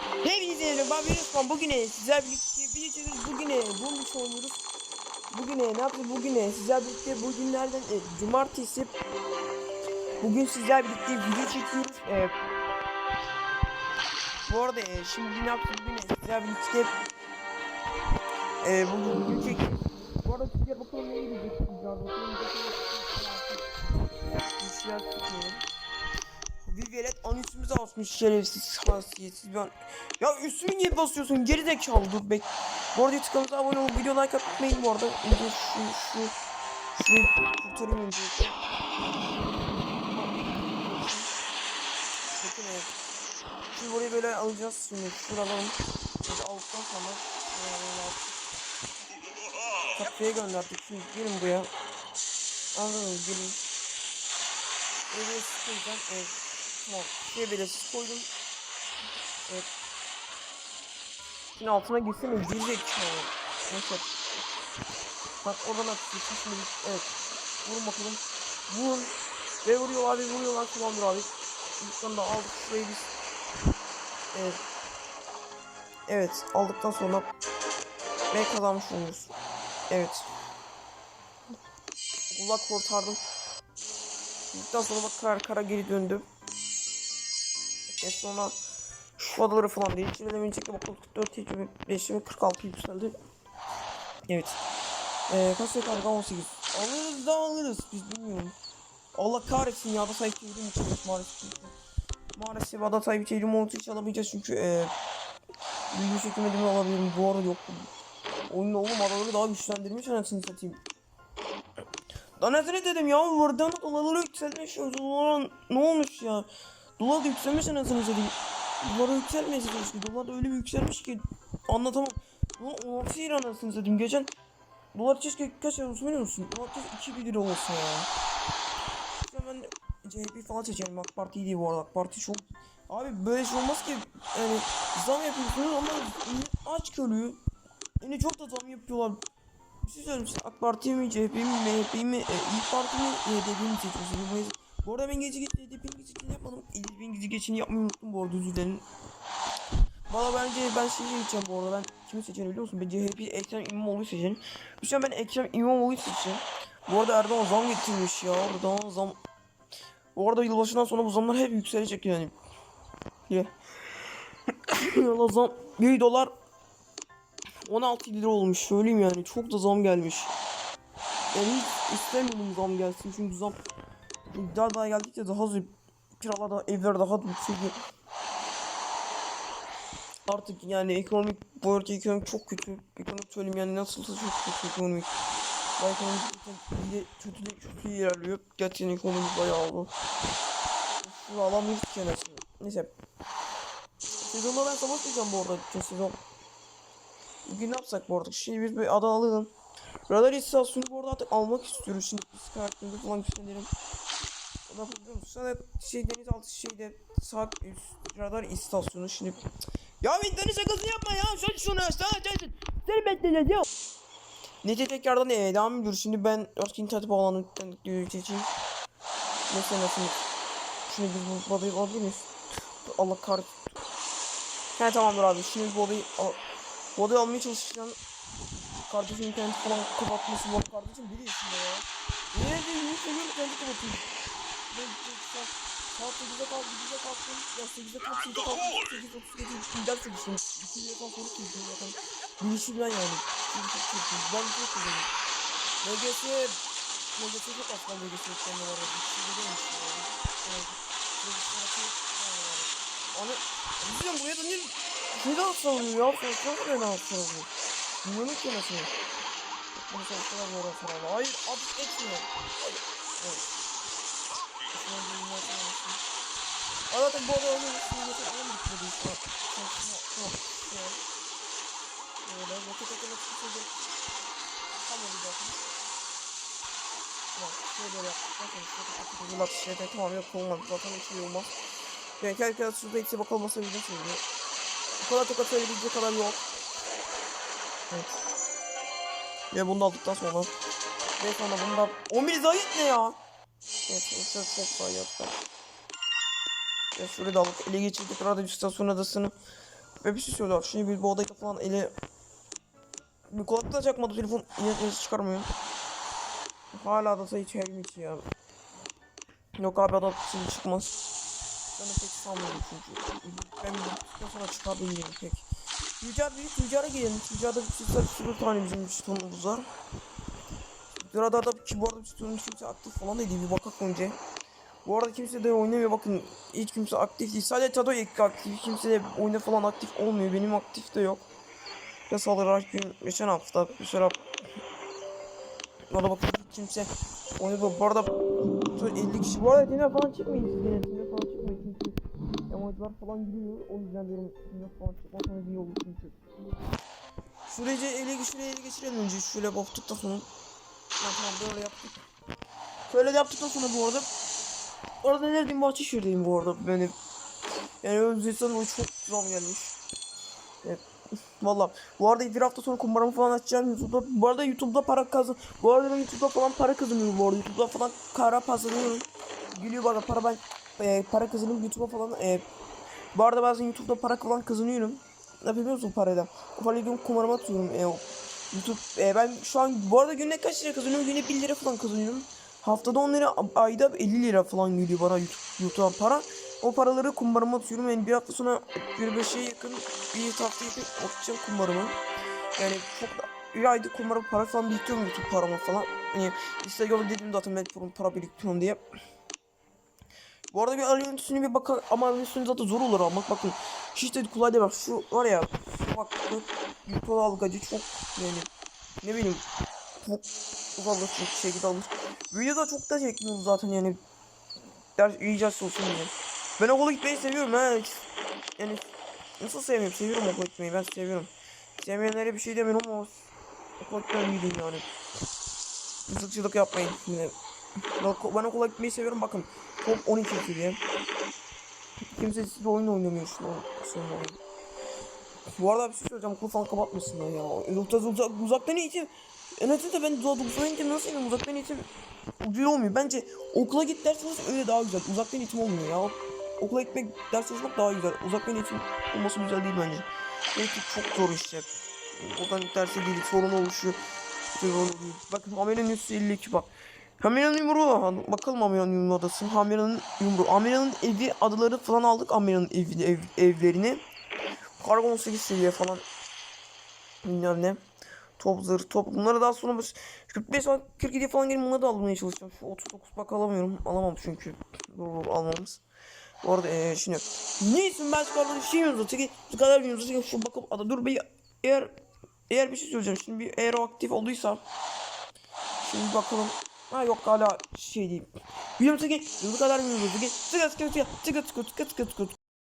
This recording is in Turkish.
Hepinize merhaba ben Virüs Fan bugüne sizler birlikte video çekiyoruz. Bugüne bu bir oynuyoruz. Bugüne ne yapıyoruz bugüne sizler birlikte bugünlerden e, cumartesi. Bugün sizler birlikte video çekiyoruz. E, Bu arada e, şimdi ne yapıyoruz bugüne sizler birlikte e, Bugün video çekiyoruz. Bu arada sizler bakalım ne gidecek? Sizler bakalım. Bir şeyler tutmayalım bir velet an üstümüze asmış şerefsiz hasiyetsiz ben. Ya üstümü niye basıyorsun geri zekalı dur bek. Bu arada tıkanıza abone olup video like atmayın bu arada. Önce şu şu şurayı kurtarayım önce. Bakın evet. Şimdi burayı böyle alacağız şimdi şuradan böyle aldıktan sonra. Kafeye gönderdik şimdi gelin buraya. Anladın mı gelin. Sıkılacağım evet. Tamam. Şuraya belirsiz koydum. Evet. Şimdi altına girsene girecek çağır. Neyse. Bak oradan atıyor. Şimdi evet. Vurun bakalım. Vurun. Ve vuruyor abi vuruyorlar. Tamamdır abi. İlkten da aldık şurayı biz. Evet. Evet aldıktan sonra ve kazanmış oluruz. Evet. Kulak kurtardım. Daha sonra bak kara kara geri döndüm. En sonra şu adaları falan değiştirmeden önceki bakalım 44 tecrübe 5'ime 46 yükseldi. Evet. Ee, kaç yok abi 18. Alırız da alırız biz bilmiyorum. Allah kahretsin ya da sahip çevirim için maalesef. Maalesef ada sahip çevirim olduğu için alamayacağız çünkü ee, bilgi çekmediğimi alabilirim. Bu arada yok. Oyunun oğlum adaları daha güçlendirmiş anasını satayım. Daha ne dedim ya buradan dolarları yükseltmiş dolar ne olmuş ya dolar da yükselmiş anasını satayım dolar yükselmesi işte dolar da öyle bir yükselmiş ki anlatamam. Dolar 16 lira anasını satayım geçen dolar keşke kaç lira olsun biliyor musun? Dolar keşke 2 lira olsa ya. İşte ben CHP falan seçelim AK Parti değil bu arada. AK Parti çok abi böyle şey olmaz ki. Yani zam yapıyorsunuz ama aç kalıyor yani çok da zam yapıyorlar. Bir şey söyleyeyim size. AK Parti mi, CHP mi, MHP mi, e, İYİ Parti mi, HDP mi seçiyorsunuz? Bu, arada ben gece geçti HDP'nin geçişini yapmadım. HDP'nin gece geçişini yapmayı unuttum bu arada özür dilerim. Valla bence ben şey seçeceğim bu arada ben kimi seçeceğim biliyor musun? Ben CHP Ekrem İmamoğlu'yu seçeceğim. Şey ben Ekrem İmamoğlu'yu seçeceğim. Bu arada Erdoğan zam getirmiş ya. Erdoğan zam... Bu arada yılbaşından sonra bu zamlar hep yükselecek yani. Ya. Allah zam... 1 dolar 16 lira olmuş söyleyeyim yani çok da zam gelmiş. Yani hiç istemiyorum zam gelsin çünkü zam daha daha geldikçe daha zor kiralar da evler daha yükseliyor. Artık yani ekonomik bu ülke ekonomik çok kötü. Ekonomik söyleyeyim yani nasılsa çok kötü ekonomik. Bayağı ekonomik iyi kötü kötü ilerliyor. Gerçekten ekonomik bayağı oldu. Şu alamıyoruz ki anasını. Neyse. Sezonda ben savaşmayacağım bu arada. Sezon Bugün ne yapsak bu arada? Şey bir, bir ada alalım. Radar istasyonu bu arada artık almak istiyoruz. Şimdi biz kartımızı falan güçlendirelim. Musun? Sana şey denizaltı şeyde saat üst radar istasyonu şimdi. Ya internet şakası yapma ya. Şunu şunu sana sen seni bekleyeceğiz ya. Nece tekrardan ee, devam ediyoruz. Şimdi ben artık internet bağlantıdan seçeyim. Mesela nasıl? Şimdi biz bu babayı alabilir miyiz? Allah kahretsin. He tamamdır abi. Şimdi bu babayı al bu odayı almaya çalışacağım. Kardeşim interneti falan kapatması var kardeşim biliyorsun ya. Niye de niye söylüyorum interneti kapatayım. Saat saat 8'de kalk 8'de kalktım. Ya 8'de kalk 8'de kalk 8'de 37 şimdi ders çalıştım. 2'de kalk sonra çalıştım zaten. Bilişim ben yani. Şimdi çok çok Ben çok güzelim. LGS LGS çok az kaldı LGS ekranı var. Bir şey. Evet. Onu Bizim buraya da niye ne daha savunuyor ya? Sonuçta ne daha savunuyor? Bilmiyorum ki nasıl. Bunu sonuçta oraya soralım. Hayır atış etmiyor. Hayır. Evet. Zaten bu arada onun geçen en bitmedi. Sonuçta yok. Şöyle. Böyle roket atılmak istedi. Tamam bir bakın. Tamam. Şöyle böyle yaptık. Bakın şöyle atılmak atış şeyde tamam yok olmadı. Zaten hiç iyi olmaz. Yani herkes şurada ikisi bakalım nasıl bir şey diyor. Bu kadar tokat söyleyebilecek kadar yok. Evet. Ve bunu da aldıktan sonra. Ve sonra bunu da... 11 zayıf ne ya? Evet, çok çok zayıf. Ve şurayı da aldık. Ele geçirdik radyo istasyon adasını. Ve bir şey söylüyor. Şimdi bir bu odayı falan eli bir kulaklığa çakmadı telefon yine çıkarmıyor. Hala da sayı içi ya. Yok abi adam şimdi çıkmaz. Ben de pek sanmıyorum çünkü. Ben bir sonra çıkar bilmiyorum pek. Tüccar büyük tüccara girelim. Tüccarda bir sürü, sürü tane bizim sütunumuz var. Tüccarda da ki bu arada sütunun kimse aktif falan değil bir bakak önce. Bu arada kimse de oynamıyor bakın hiç kimse aktif değil. Sadece Tado ilk aktif. Kimse de oyunda falan aktif olmuyor. Benim aktif de yok. Ve salarak gün geçen hafta bir süre Orada bakın hiç kimse oynadı. Bu arada 50 kişi bu arada dinle falan çıkmayın. Dinle falan çıkmayın çünkü emojiler falan giriyor. O yüzden diyorum dinle falan çıkmasanız iyi olur çünkü. Süreci ele şuraya ele geçirelim önce. Şöyle baktıktan sonra. Ya tamam böyle yaptık. Şöyle yaptıktan sonra bu arada Orada neredeyim Bahçeşehir'deyim bu arada benim. Yani Özbekistan o çok zam gelmiş. Evet. Valla bu arada bir hafta sonra kumbaramı falan açacağım YouTube'da. Bu arada YouTube'da para kazan. Bu arada ben YouTube'da falan para kazanıyorum bu arada. YouTube'da falan para kazanıyorum. Gülüyor bu arada para ben e, para kazanıyorum YouTube'a falan. E, bu arada bazen YouTube'da para falan kazanıyorum. Ne yapıyorsun parayla? Parayı gün kumarıma atıyorum. E, YouTube e, ben şu an bu arada günde kaç lira kazanıyorum? Günde 1 lira falan kazanıyorum. Haftada 10 lira, ayda 50 lira falan geliyor bana YouTube'dan para. O paraları kumbarıma atıyorum. Yani bir hafta sonra bir beşe yakın bir hafta yakın atacağım kumbarıma. Yani çok bir ayda kumbara para falan biriktiriyorum YouTube parama falan. Yani Instagram'da dedim zaten ben para- para biriktiriyorum diye. Bu arada bir ayrıntısına bir bakın ama ayrıntısını zaten zor olur ama bakın hiç de kolay değil bak şu var ya bak YouTube algacı çok yani ne bileyim çok uzanmış bir şekilde almış. Videoda çok da çekmiyorum zaten yani. Ders iyice olsun diye. Ben okula gitmeyi seviyorum ha. Yani nasıl sevmiyorum? Seviyorum okula gitmeyi. Ben seviyorum. Sevmeyenlere bir şey demiyorum ama okula gitmeyi gidin yani. Mızıkçılık yapmayın. Yani, ben, ok- ben okula gitmeyi seviyorum bakın. Top 12 seviye. Kimse size oyun oynamıyor şu an. Bu arada bir şey söyleyeceğim. Okulu falan kapatmasınlar ya. Uzak, uzak, uzaktan eğitim. Evet de ben uzaktan eğitim nasıl yapayım? Uzaktan eğitim ucuyla olmuyor. Bence okula git ders çalış öyle daha güzel. Uzaktan eğitim olmuyor ya. Okula gitmek ders çalışmak daha güzel. Uzaktan eğitim olması güzel değil bence. Belki çok zor işte. Oradan derse gelip sorun oluşuyor. İşte sorun değil. Bakın Amera'nın üstü 52 bak. Amera'nın yumruğu. Bakalım Amera'nın yumruğu adası. Amera'nın yumruğu. Amera'nın evi adaları falan aldık. Amera'nın ev, ev, evlerini. Kargo 18 seviye falan. Bilmem ne. Top zırh top. Bunları daha sonra biz 45 falan 47 falan gelin bunları da almaya çalışacağım. Şu 39 bak alamıyorum. Alamam çünkü. Doğru almamız. Bu arada eee şimdi. Neyse ben çıkardım şey mi. Bu kadar bir zaten şu bakıp ada dur bir eğer eğer bir şey söyleyeceğim. Şimdi bir eğer aktif olduysa Şimdi bakalım. Ha yok hala şey değil. Biliyorum ki bu kadar mı yazıyor? Tıkı tıkı tıkı tıkı tıkı tıkı tıkı tıkı